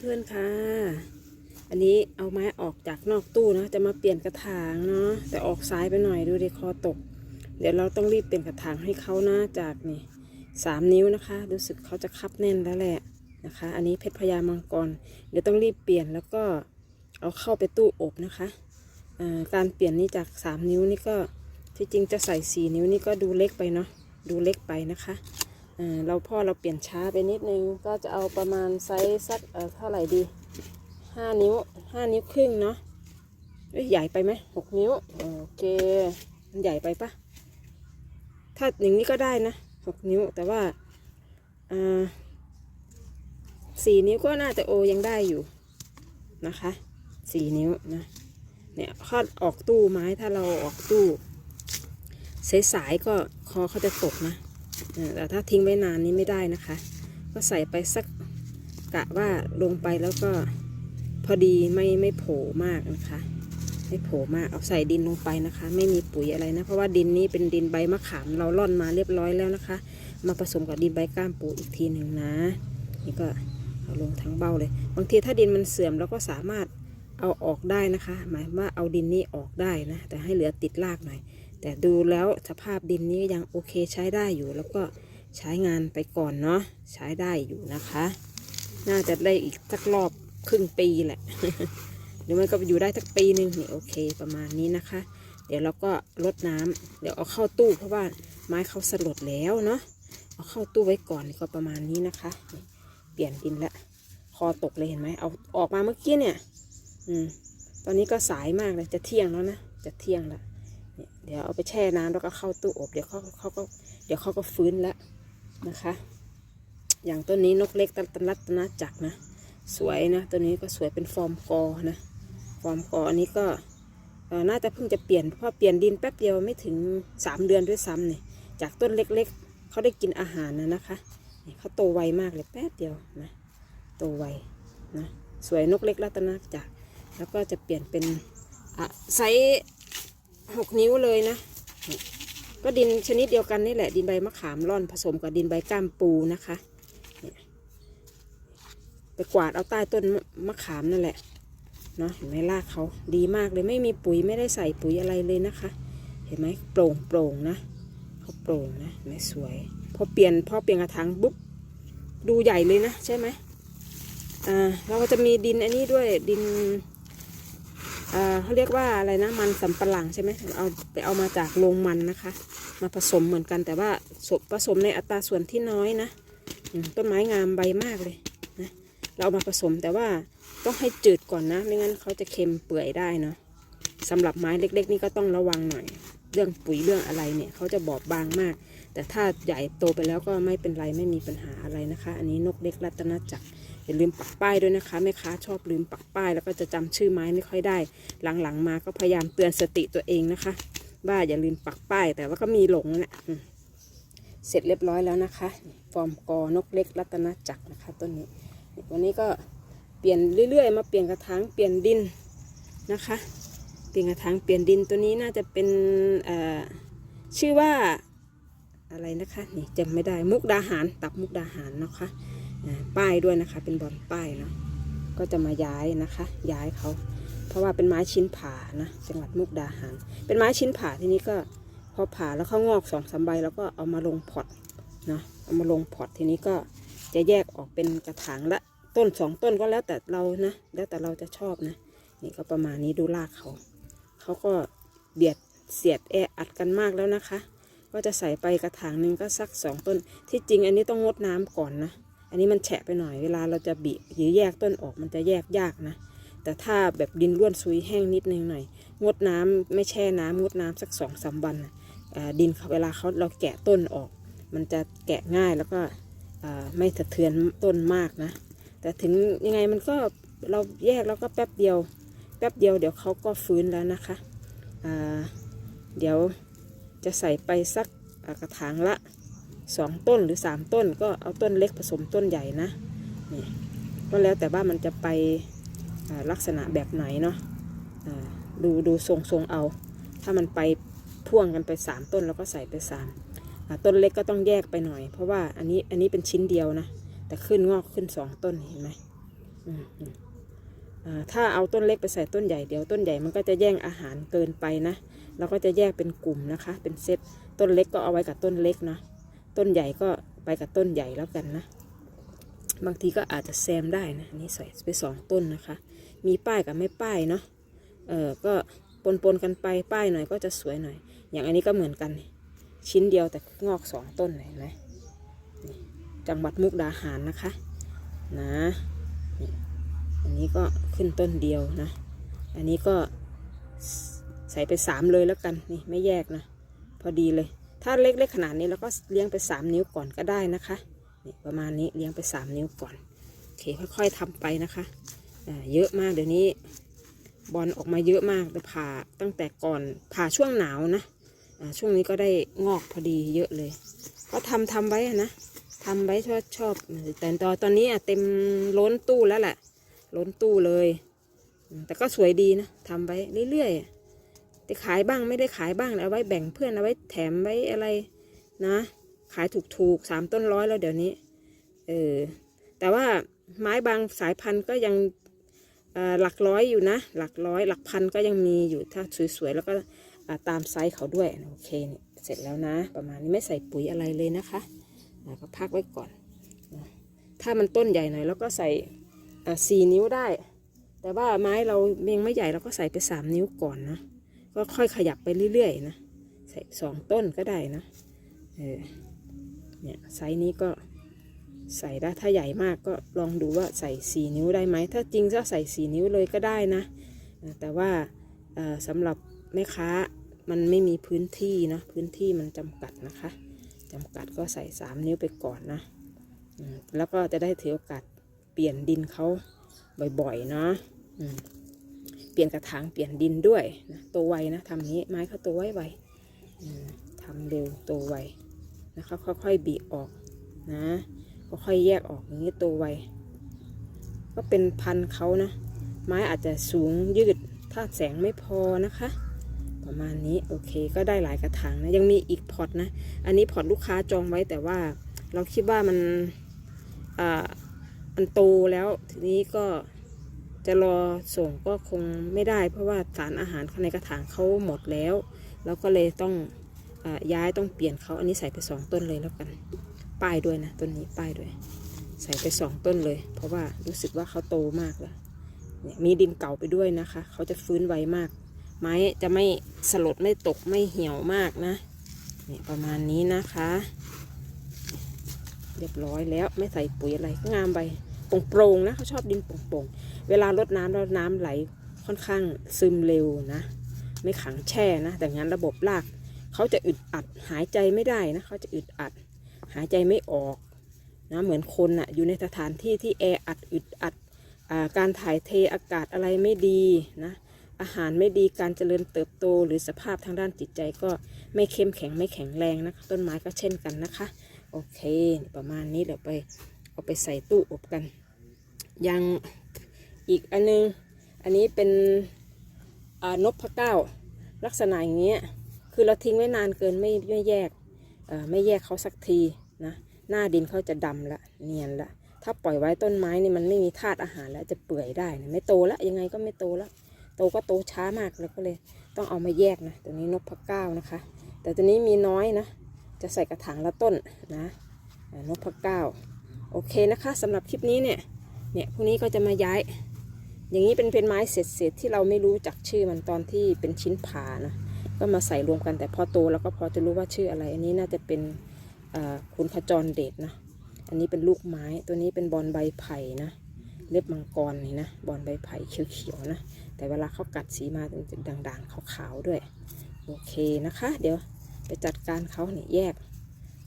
เพื่อนๆค่ะ อันนี้เอาไม้ออกจากนอกตู้นะ จะมาเปลี่ยนกระถางเนาะ แต่ออกซ้ายไปหน่อยดูดิคอตก เดี๋ยวเราต้องรีบเปลี่ยนกระถางให้เขานะจากนี่สามนิ้วนะคะ รู้สึกเขาจะคับแน่นแล้วแหละนะคะ อันนี้เพชรพญามังกร เดี๋ยวต้องรีบเปลี่ยนแล้วก็เอาเข้าไปตู้อบนะคะการเปลี่ยนนี้จากสามนิ้วนี่ก็ที่จริงจะใส่สี่นิ้วนี่ก็ดูเล็กไปเนาะดูเล็กไปนะคะ เราพ่อเราเปลี่ยนช้าไปนิดนึง ก็จะเอาประมาณไซส์สักเออเท่าไหร่ดีห้านิ้วห้านิ้วครึ่งเนาะใหญ่ไปไหมหกนิ้วโอเคมันใหญ่ไปปะถ้าอย่างนี้ก็ได้นะหกนิ้วแต่ว่าอ่าสี่นิ้วก็น่าจะโอยังได้อยู่นะคะสี่นิ้วนะเนี่ยคอดออกตู้ไม้ถ้าเราออกตู้สายๆก็คอเขาจะตกนะ แต่ถ้าทิ้งไว้นานนี้ไม่ได้นะคะ ก็ใส่ไปสักกะว่าลงไปแล้วก็พอดีไม่ไม่โผล่มากนะคะไม่โผล่มากเอาใส่ดินลงไปนะคะ ไม่มีปุ๋ยอะไรนะ เพราะว่าดินนี้เป็นดินใบมะขามเราล่อนมาเรียบร้อยแล้วนะคะ มาผสมกับดินใบก้ามปูอีกทีหนึ่งนะ นี่ก็เอาลงทั้งเบ้าเลย บางทีถ้าดินมันเสื่อมเราก็สามารถเอาออกได้นะคะ หมายว่าเอาดินนี้ออกได้นะ แต่ให้เหลือติดรากหน่อย แต่ดูแล้วสภาพดินนี้ยังโอเคใช้ได้อยู่ แล้วก็ใช้งานไปก่อนเนาะใช้ได้อยู่นะคะ น่าจะได้อีกสักรอบครึ่งปีแหละหรือมันก็อยู่ได้สักปีหนึ่งนี่โอเคประมาณนี้นะคะ เดี๋ยวเราก็ลดน้ำเดี๋ยวเอาเข้าตู้เพราะว่าไม้เขาสลดแล้วเนาะเอาเข้าตู้ไว้ก่อนก็ประมาณนี้นะคะ เปลี่ยนดินละคอตกเลยเห็นไหมเอาออกมาเมื่อกี้เนี่ย อืม ตอนนี้ก็สายมากเลยจะเที่ยงแล้วนะจะเที่ยงแล้ว เดี๋ยวเอาไปแช่น้ำแล้วก็เข้าตู้อบ เดี๋ยวเขาเขาก็เดี๋ยวเขาก็ฟื้นแล้วนะคะ อย่างต้นนี้นกเล็กตันรัตนจักรนะ สวยนะตัวนี้ก็สวยเป็นฟอร์มกอนะฟอร์มกออันนี้ก็น่าจะเพิ่งจะเปลี่ยนเพราะเปลี่ยนดินแป๊บเดียวไม่ถึงสามเดือนด้วยซ้ำเนี่ยจากต้นเล็กๆเขาได้กินอาหารนะนะคะนี่เขาโตไวมากเลยแป๊บเดียวนะโตไวนะสวยนกเล็กรัตนจักรแล้วก็จะเปลี่ยนเป็นอะไซส์ หกนิ้วเลยนะ ก็ดินชนิดเดียวกันนี่แหละ ดินใบมะขามร่อนผสมกับดินใบก้ามปูนะคะไปกวาดเอาใต้ต้นมะขามนั่นแหละเนาะเห็นไหมรากเขาดีมากเลยไม่มีปุ๋ยไม่ได้ใส่ปุ๋ยอะไรเลยนะคะ เห็นไหมโปร่งโปร่งนะเขาโปร่งนะไม่สวย พอเปลี่ยนพอเปลี่ยนกระถางปุ๊บดูใหญ่เลยนะ ใช่ไหมอ่าเราก็จะมีดินอันนี้ด้วยดิน เขาเรียกว่าอะไรนะมันสำปะหลังใช่ไหมเอาไปเอามาจากโรงมันนะคะ มาผสมเหมือนกันแต่ว่าผสมในอัตราส่วนที่น้อยนะต้นไม้งามใบมากเลยนะเราเอามาผสมแต่ว่าต้องให้จืดก่อนนะ ไม่งั้นเขาจะเค็มเปื่อยได้เนาะสำหรับไม้เล็ก ๆ นี่ก็ต้องระวังหน่อย เรื่องปุ๋ยเรื่องอะไรเนี่ยเขาจะบอบบางมาก แต่ถ้าใหญ่โตไปแล้วก็ไม่เป็นไรไม่มีปัญหาอะไรนะคะ อันนี้นกเล็กรัตนจักร อย่าลืมปักป้ายด้วยนะคะแม่ค้าชอบลืมปักป้าย แล้วก็จะจำชื่อไม้ไม่ค่อยได้ หลังๆมาก็พยายามเตือนสติตัวเองนะคะ ว่าอย่าลืมปักป้าย แต่ว่าก็มีหลงแหละเสร็จเรียบร้อยแล้วนะคะ ฟอร์มกอนกเล็กรัตนจักรนะคะต้นนี้ วันนี้ก็เปลี่ยนเรื่อยๆ มาเปลี่ยนกระถางเปลี่ยนดินนะคะ เปลี่ยนกระถางเปลี่ยนดินตัวนี้น่าจะเป็นชื่อว่าอะไรนะคะนี่จำไม่ได้มุกดาหารตับมุกดาหารนะคะ ป้ายด้วยนะคะ เป็นบอลป้ายเนาะก็จะมาย้ายนะคะ ย้ายเขาเพราะว่าเป็นไม้ชิ้นผ่านะจังหวัดมุกดาหาร เป็นไม้ชิ้นผ่าทีนี้ก็พอผ่าแล้วเขางอกสองสามใบแล้วก็เอามาลงพอร์ตนะเอามาลงพอร์ตทีนี้ก็จะแยกออกเป็นกระถางละต้นสองต้นก็แล้วแต่เรานะ แล้วแต่เราจะชอบนะ นี่ก็ประมาณนี้ดูรากเขา เขาก็เบียดเสียดแออัดกันมากแล้วนะคะ ก็จะใส่ไปกระถางหนึ่งก็สักสองต้น ที่จริงอันนี้ต้องงดน้ำก่อนนะ อันนี้มันแฉะไปหน่อยเวลาเราจะบีบหรือแยกต้นออกมันจะแยกยากนะ แต่ถ้าแบบดินร่วนซุยแห้งนิดนึงหน่อย งดน้ำไม่แช่น้ำงดน้ำสักสองสามวันน่ะอ่าดินเวลาเขาเราแกะต้นออก มันจะแกะง่ายแล้วก็ไม่สะเทือนต้นมากนะ แต่ถึงยังไงมันก็เราแยกแล้วก็แป๊บเดียว แป๊บเดียวเดี๋ยวเขาก็ฟื้นแล้วนะคะเดี๋ยวจะใส่ไปสักกระถางละ สองต้นหรือสามต้นก็เอาต้นเล็กผสมต้นใหญ่นะนี่ก็แล้วแต่ว่ามันจะไปลักษณะแบบไหนเนาะดูดูทรงทรงเอา ถ้ามันไปพ่วงกันไปสามต้นแล้วก็ใส่ไปสามต้นเล็กก็ต้องแยกไปหน่อย เพราะว่าอันนี้อันนี้เป็นชิ้นเดียวนะ แต่ขึ้นงอกขึ้นสองต้นเห็นไหมอ่าถ้าเอาต้นเล็กไปใส่ต้นใหญ่เดี๋ยวต้นใหญ่มันก็จะแย่งอาหารเกินไปนะเราก็จะแยกเป็นกลุ่มนะคะ เป็นเซตต้นเล็กก็เอาไว้กับต้นเล็กนะ ต้นใหญ่ก็ไปกับต้นใหญ่แล้วกันนะ บางทีก็อาจจะแซมได้นะนี่ใส่ไปสองต้นนะคะ มีป้ายกับไม่ป้ายเนาะเออก็ปนปนกันไปป้ายหน่อยก็จะสวยหน่อย อย่างอันนี้ก็เหมือนกัน ชิ้นเดียวแต่งอกสองต้นเห็นไหมจังหวัดมุกดาหารนะคะ นะอันนี้ก็ขึ้นต้นเดียวนะ อันนี้ก็ใส่ไปสามเลยแล้วกันนี่ไม่แยกนะ พอดีเลย ถ้าเล็กๆขนาดนี้เราก็เลี้ยงไปสามนิ้วก่อนก็ได้นะคะนี่ประมาณนี้เลี้ยงไปสามนิ้วก่อนโอเคค่อยๆทำไปนะคะเยอะมากเดี๋ยวนี้บอลออกมาเยอะมากแต่ผ่าตั้งแต่ก่อนผ่าช่วงหนาวนะช่วงนี้ก็ได้งอกพอดีเยอะเลย ก็ทำทำไว้นะทำไว้ชอบชอบแต่ตอนตอนนี้เต็มล้นตู้แล้วแหละล้นตู้เลย แต่ก็สวยดีนะทำไว้เรื่อยๆ แต่ขายบ้างไม่ได้ขายบ้างเอาไว้แบ่งเพื่อนเอาไว้แถมไว้อะไรนะ ขายถูกๆสามต้นร้อยแล้วเดี๋ยวนี้ เออ แต่ว่าไม้บางสายพันธุ์ก็ยังหลักร้อยอยู่นะ หลักร้อย หลักพันก็ยังมีอยู่ถ้าสวยๆ แล้วก็ตามไซส์เขาด้วย โอเคเนี่ยเสร็จแล้วนะ ประมาณนี้ไม่ใส่ปุ๋ยอะไรเลยนะคะก็พักไว้ก่อน ถ้ามันต้นใหญ่หน่อยแล้วก็ใส่สี่นิ้วได้ แต่ว่าไม้เรายังไม่ใหญ่เราก็ใส่ไปสามนิ้วก่อนนะ ก็ค่อยขยับไปเรื่อยๆนะใส่สองต้นก็ได้นะเออเนี่ยไซส์นี้ก็ใส่ได้ถ้าใหญ่มากก็ลองดูว่าใส่สี่นิ้วได้ไหมถ้าจริงก็ใส่สี่นิ้วเลยก็ได้นะ แต่ว่าสำหรับแม่ค้ามันไม่มีพื้นที่นะพื้นที่มันจำกัดนะคะจำกัดก็ใส่สามนิ้วไปก่อนนะแล้วก็จะได้ถือโอกาสเปลี่ยนดินเขาบ่อยๆเนาะ ปลี่ยนกระถางเปลี่ยนดินด้วยนะโตไวนะทำนี้ไม้เขาโตไวไวๆอืมทำเร็วโตไวนะคะค่อยๆบีบออกนะก็ค่อยแยกออกอย่างนี้ตัวไวก็เป็นพันเขานะ ไม้อาจจะสูงยืดถ้าแสงไม่พอนะคะ ประมาณนี้โอเคก็ได้หลายกระถางนะยังมีอีกพอร์ตนะ อันนี้พอร์ตลูกค้าจองไว้แต่ว่าเราคิดว่ามันอ่ามันโตแล้วทีนี้ก็ จะรอส่งก็คงไม่ได้ เพราะว่าสารอาหารในกระถางเขาหมดแล้ว แล้วก็เลยต้องอย้ายต้องเปลี่ยนเขาอันนี้ใส่ไปสองต้นเลยแล้วกันป้ายด้วยนะต้นนี้ป้ายด้วย ใส่ไปสองต้นเลย เพราะว่ารู้สึกว่าเขาโตมากแล้วเนี่ยมีดินเก่าไปด้วยนะคะ เขาจะฟื้นไวมาก ไม้จะไม่สลดไม่ตกไม่เหี่ยวมากนะเนี่ยประมาณนี้นะคะ เรียบร้อยแล้วไม่ใส่ปุ๋ยอะไรงามใบ โปร่งๆนะเขาชอบดินโปร่งๆเวลารดน้ำแล้วน้ำไหลค่อนข้างซึมเร็วนะ ไม่ขังแช่นะ แต่งั้นระบบรากเขาจะอึดอัดหายใจไม่ได้นะเขาจะอึดอัด หายใจไม่ออกนะเหมือนคนอะอยู่ในสถานที่ที่แออัดอึดอัดอการถ่ายเทอากาศอะไรไม่ดีนะอาหารไม่ดีการเจริญเติบโตหรือสภาพทางด้านจิตใจก็ไม่เข้มแข็งไม่แข็งแรงนะคะต้นไม้ก็เช่นกันนะคะ โอเค ประมาณนี้เดี๋ยวไป เอาไปใส่ตู้อบกัน ยังอีกอันนึง อันนี้เป็นนพพะเก้า ลักษณะอย่างเงี้ย คือเราทิ้งไว้นานเกินไม่ไม่แยกไม่แยกเขาสักทีนะ หน้าดินเขาจะดำละเนียนละ ถ้าปล่อยไว้ต้นไม้นี่มันไม่มีธาตุอาหารแล้วจะเปื่อยได้นะไม่โตละยังไงก็ไม่โตละโตก็โตช้ามากแล้วก็เลยต้องเอามาแยกนะ ตัวนี้นกพะเก้านะคะ แต่ตัวนี้มีน้อยนะ จะใส่กระถางละต้นนะนกพะเก้า โอเคนะคะสำหรับคลิปนี้เนี่ยเนี่ยพวกนี้ก็จะมาย้าย อย่างนี้เป็นเป็นไม้เศษๆที่เราไม่รู้จักชื่อมันตอนที่เป็นชิ้นผ่านะก็มาใส่รวมกันแต่พอโตเราก็พอจะรู้ว่าชื่ออะไร อันนี้น่าจะเป็นอ่าคุณขจรเดชนะอันนี้เป็นลูกไม้ตัวนี้เป็นบอลใบไผ่นะเล็บมังกรนี่นะบอลใบไผ่เขียวๆนะแต่เวลาเขากัดสีมาเป็นด่างๆขาวๆด้วย โอเคนะคะ เดี๋ยวไปจัดการเขาเนี่ยแยก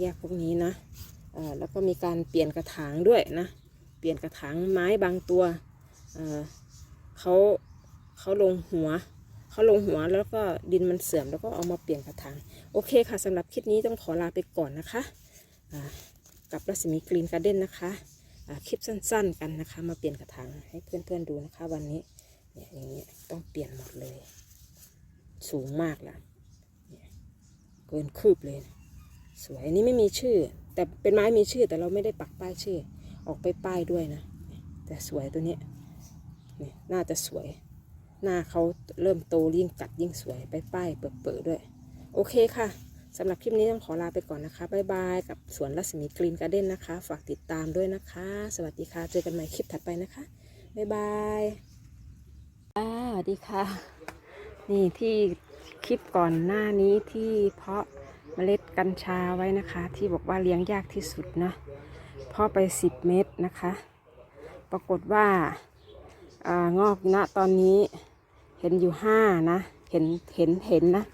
แยกพวกนี้นะ แล้วก็มีการเปลี่ยนกระถางด้วยนะ เปลี่ยนกระถางไม้บางตัวเเขาเขาลงหัวเขาลงหัวแล้วก็ดินมันเสื่อมแล้วก็เอามาเปลี่ยนกระถาง โอเคค่ะสำหรับคลิปนี้ต้องขอลาไปก่อนนะคะกับรัศมีกรีนการ์เด้นนะคะคลิปสั้นๆกันนะคะ มาเปลี่ยนกระถางให้เพื่อนๆดูนะคะ วันนี้เนี่ยอย่างนี้ยต้องเปลี่ยนหมดเลย สูงมากล้วเนี่ยเกินคืบเลย สวยอันนี้ไม่มีชื่อ แต่เป็นไม้มีชื่อแต่เราไม่ได้ปักป้ายชื่อ ออกไปป้ายด้วยนะ แต่สวยตัวนี้นี่น่าจะสวย หน้าเขาเริ่มโตยิ่งกัดยิ่งสวยไปป้ายเปิดๆด้วย โอเคค่ะสำหรับคลิปนี้ต้องขอลาไปก่อนนะคะ บ๊ายบาย กับสวนรัศมีกรีนการ์เด้นนะคะ ฝากติดตามด้วยนะคะ สวัสดีค่ะ เจอกันใหม่คลิปถัดไปนะคะ บ๊ายบายสวัสดีค่ะ นี่ที่คลิปก่อนหน้านี้ที่เพาะ เมล็ดกัญชาไว้นะคะ ที่บอกว่าเลี้ยงยากที่สุดนะพาะไป 10 เม็ดนะคะ ปรากฏว่าอางอกณตอนนี้เห็นอยู่ห้านะเห็นเห็นเห็นนะ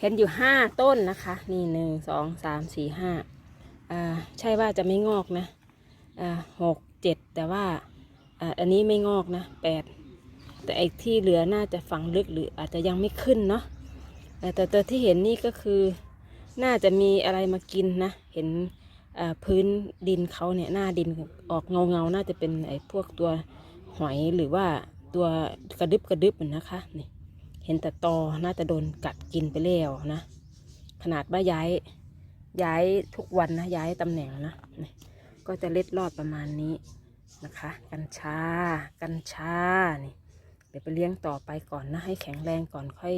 เห็นอยู่ห้าต้นนะคะ นี่หนึ่งสองสามสี่ห้าอ่าใช่ว่าจะไม่งอกนะอ่าหกเจ็ดแต่ว่าอ่าอันนี้ไม่งอกนะแปดแต่ไอ้ที่เหลือน่าจะฝังลึกหรืออาจจะยังไม่ขึ้นเนาะแต่แต่ตัวที่เห็นนี่ก็คือ น่าจะมีอะไรมากินนะ เห็นพื้นดินเขาเนี่ยหน้าดินออกเงาเงาๆน่าจะเป็นไอ้พวกตัวหอยหรือว่าตัวกระดึบกระดึบอะนะคะนี่เห็นแต่ตอน่าจะโดนกัดกินไปแล้วนะ ขนาดว่าย้ายย้ายทุกวันนะย้ายตำแหน่งนะนี่ก็จะเล็ดรอดประมาณนี้นะคะ กัญชา กัญชานี่เดี๋ยวไปเลี้ยงต่อไปก่อนนะให้แข็งแรงก่อนค่อย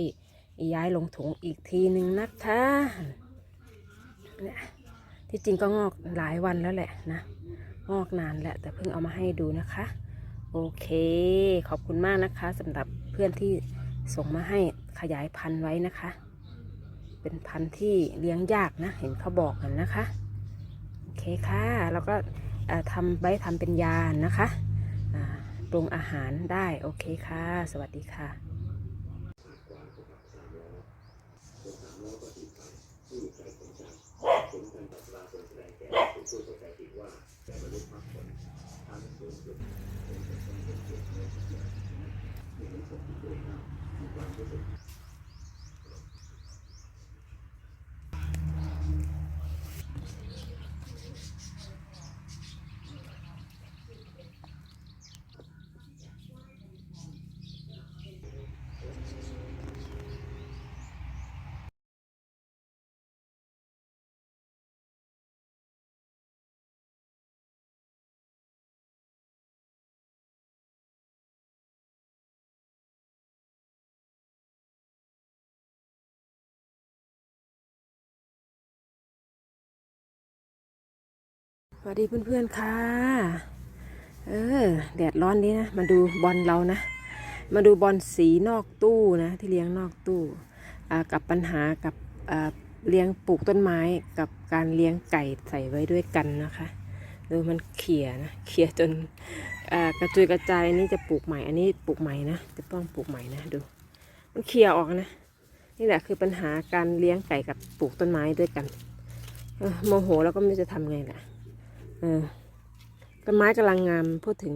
ย้ายลงถุงอีกทีหนึ่งนะคะ เนี่ยที่จริงก็งอกหลายวันแล้วแหละนะ งอกนานแหละ แต่เพิ่งเอามาให้ดูนะคะ โอเค ขอบคุณมากนะคะสำหรับเพื่อนที่ส่งมาให้ขยายพันธุ์ไว้นะคะ เป็นพันธุ์ที่เลี้ยงยากนะ เห็นเขาบอกกันนะคะ โอเคค่ะ แล้วก็ทำไว้ทำเป็นยานะคะปรุงอาหารได้ โอเคค่ะ สวัสดีค่ะ สวัสดีเพื่อนๆค่ะ เออแดดร้อนนี้นะ มาดูบอลเรานะ มาดูบอลสีนอกตู้นะที่เลี้ยงนอกตู้อ่ากับปัญหากับเลี้ยงปลูกต้นไม้กับการเลี้ยงไก่ใส่ไว้ด้วยกันนะคะดูมันเขี่ยนะเขี่ยจนกระจุยกระจายอันนี้จะปลูกใหม่ อันนี้ปลูกใหม่นะจะต้องปลูกใหม่นะดู มันเขี่ยออกนะ นี่แหละคือปัญหาการเลี้ยงไก่กับปลูกต้นไม้ด้วยกันโมโหแล้วก็ไม่รู้จะทำไงล่ะ เออต้นไม้กำลังงามพูดถึง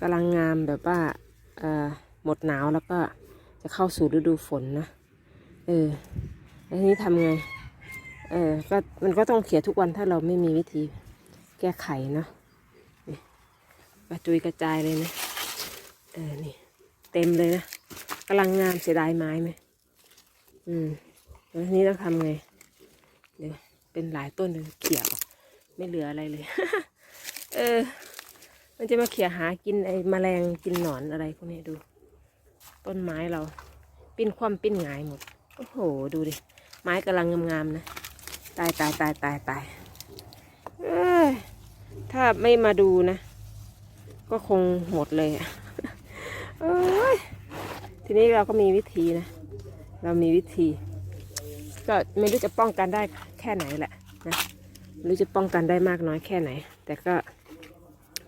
กำลังงามแบบว่าเออหมดหนาวแล้วก็จะเข้าสู่ฤดูฝนนะ เออแล้วทีนี้ทำไง เออ ก็มันก็ต้องเขียทุกวันถ้าเราไม่มีวิธีแก้ไขเนาะกระจุยกระจายเลยนะ เออ นี่ เต็มเลยนะกำลังงามเสียดายไม้ไหม อืม แล้วทีนี้ต้องทำไง เดี๋ยวเป็นหลายต้นเลยเขี่ยออก ไม่เหลืออะไรเลย เออ มันจะมาเขี่ยหากินไอ้แมลงกินหนอนอะไรพวกนี้ดู ต้นไม้เรา ปิ้นคว่ำปิ้นหงายหมด โอ้โห ดูดิ ไม้กำลังงามๆนะ ตายตายตายตายตายเอ้ยถ้าไม่มาดูนะ ก็คงหมดเลยอะเอ้ยทีนี้เราก็มีวิธีนะ เรามีวิธี ก็ไม่รู้จะป้องกันได้แค่ไหนแหละนะ ไม่รู้จะป้องกันได้มากน้อยแค่ไหน แต่ก็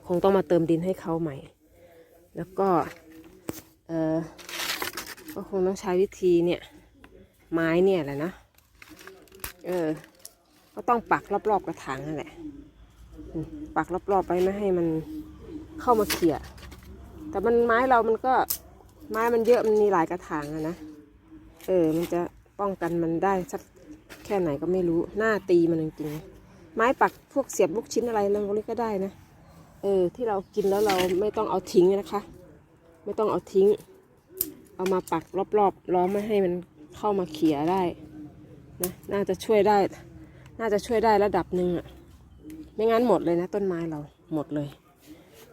คงต้องมาเติมดินให้เขาใหม่ แล้วก็เออก็คงต้องใช้วิธีเนี่ยไม้เนี่ยแหละนะ เออ ก็ต้องปักรอบๆกระถางนั่นแหละ ปักรอบๆไปไม่ให้มันเข้ามาเขี่ย แต่มันไม้เรามันก็ไม้มันเยอะมันมีหลายกระถางอะนะ เออ มันจะป้องกันมันได้สักแค่ไหนก็ไม่รู้ หน้าตีมันจริงๆ ไม้ปักพวกเสียบลูกชิ้นอะไรนั่นก็ได้นะ เออ ที่เรากินแล้วเราไม่ต้องเอาทิ้งนะคะ ไม่ต้องเอาทิ้ง เอามาปักรอบๆล้อมไม่ให้มันเข้ามาเขี่ยได้นะน่าจะช่วยได้ น่าจะช่วยได้ระดับหนึ่งอะไม่งั้นหมดเลยนะ ต้นไม้เราหมดเลย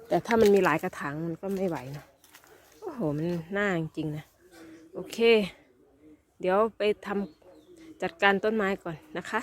แต่ถ้ามันมีหลายกระถางมันก็ไม่ไหวนะโอ้โหมันน้าจริงๆนะโอเค เดี๋ยวไปทำจัดการต้นไม้ก่อนนะคะ